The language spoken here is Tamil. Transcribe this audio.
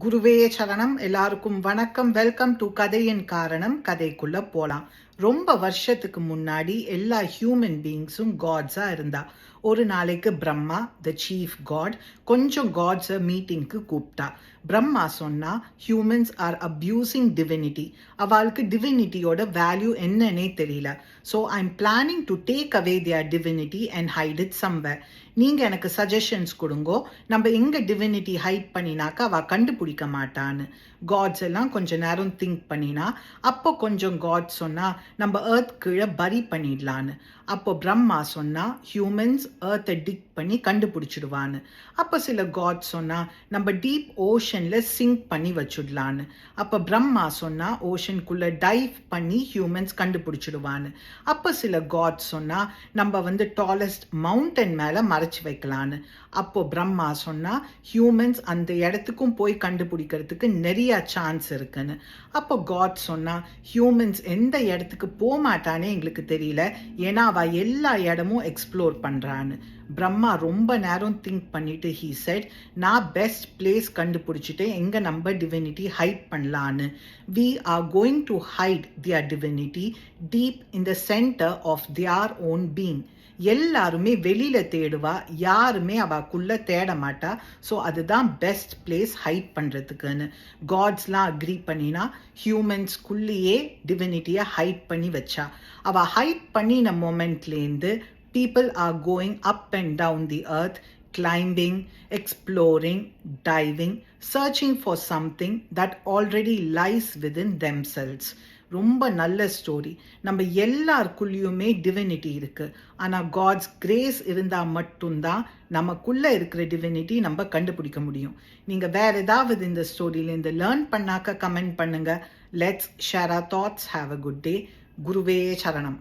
குருவே சரணம். எல்லாருக்கும் வணக்கம். வெல்கம் டு கதையின் காரணம். கதைக்குள்ள போலாம். ரொம்ப வருஷத்துக்கு முன்னாடி எல்லா ஹியூமன் பீயிங்ஸும் காட்ஸாக இருந்தா. ஒரு நாளைக்கு பிரம்மா த சீஃப் காட் கொஞ்சம் காட்ஸை மீட்டிங்க்கு கூப்பிட்டா. பிரம்மா சொன்னா ஹியூமன்ஸ் ஆர் அப்யூசிங் டிவினிட்டி அவளுக்கு டிவினிட்டியோட வேல்யூ என்னன்னே தெரியல. So I am planning to take away their divinity and hide it somewhere நீங்கள் எனக்கு சஜஷன்ஸ் கொடுங்கோ. நம்ம எங்கே டிவினிட்டி ஹைட் பண்ணினாக்கா அவள் கண்டுபிடிக்க மாட்டான்னு. காட்ஸ் எல்லாம் கொஞ்ச நேரம் திங்க் பண்ணினா அப்போ கொஞ்சம் காட் சொன்னால் நம்ம ஏர்த் கீழே பரி பண்ணிடலான்னு. அப்போ பிரம்மா சொன்னால் ஹியூமன்ஸ் ஏர்த்தை டிக் பண்ணி கண்டுபிடிச்சிடுவான்னு. அப்போ சில காட் சொன்னால் நம்ம டீப் ஓஷனில் சிங்க் பண்ணி வச்சுடலான்னு. அப்போ பிரம்மா சொன்னால் ஓஷனுக்குள்ளே டைவ் பண்ணி ஹியூமன்ஸ் கண்டுபிடிச்சிடுவான்னு. அப்போ சில காட் சொன்னால் நம்ம வந்து டாலஸ்ட் மவுண்டன் மேலே மறைச்சு வைக்கலான்னு. அப்போ பிரம்மா சொன்னால் ஹியூமன்ஸ் அந்த இடத்துக்கும் போய் கண்டுபிடிக்கிறதுக்கு நிறையா சான்ஸ் இருக்குன்னு. அப்போ காட் சொன்னால் ஹியூமன்ஸ் எந்த இடத்துக்கு இடத்துக்கு மாட்டானே எங்களுக்கு தெரியல. ஏன்னா அவள் எல்லா இடமும் எக்ஸ்ப்ளோர் பண்றான்னு. பிரம்மா ரொம்ப நேரம் திங்க் பண்ணிட்டு ஹீ செட் நான் பெஸ்ட் பிளேஸ் கண்டுபிடிச்சிட்டு எங்க நம்ம டிவினிட்டி ஹைட் பண்ணலான்னு. We are going to hide their divinity deep in the centre of their own being எல்லாருமே வெளியில தேடுவா. யாருமே அவக்குள்ள தேட மாட்டா. ஸோ அதுதான் பெஸ்ட் பிளேஸ் ஹைட் பண்றதுக்குன்னு. காட்ஸ்லாம் அக்ரி பண்ணினா ஹியூமன்ஸ்குள்ளேயே டிவினிட்டியை ஹைட் பண்ணி வச்சா. அவ ஹைட் பண்ணின மொமெண்ட்லேருந்து are going up and down the earth climbing exploring diving searching for something that already lies lies them sells ரொம்ப நல்ல ஸ்டோரி நம்ம எல்லாருக்குள்ளேயுமே டிவினிட்டி இருக்கு. ஆனா காட்ஸ் கிரேஸ் இருந்தால் மட்டும்தான் நமக்குள்ள இருக்கிற டிவினிட்டி நம்ம கண்டுபிடிக்க முடியும். நீங்க வேற ஏதாவது இந்த ஸ்டோரியிலேருந்து லேர்ன் பண்ணாக்க கமெண்ட் பண்ணுங்க. Let's share our thoughts have a good day குருவே சரணம்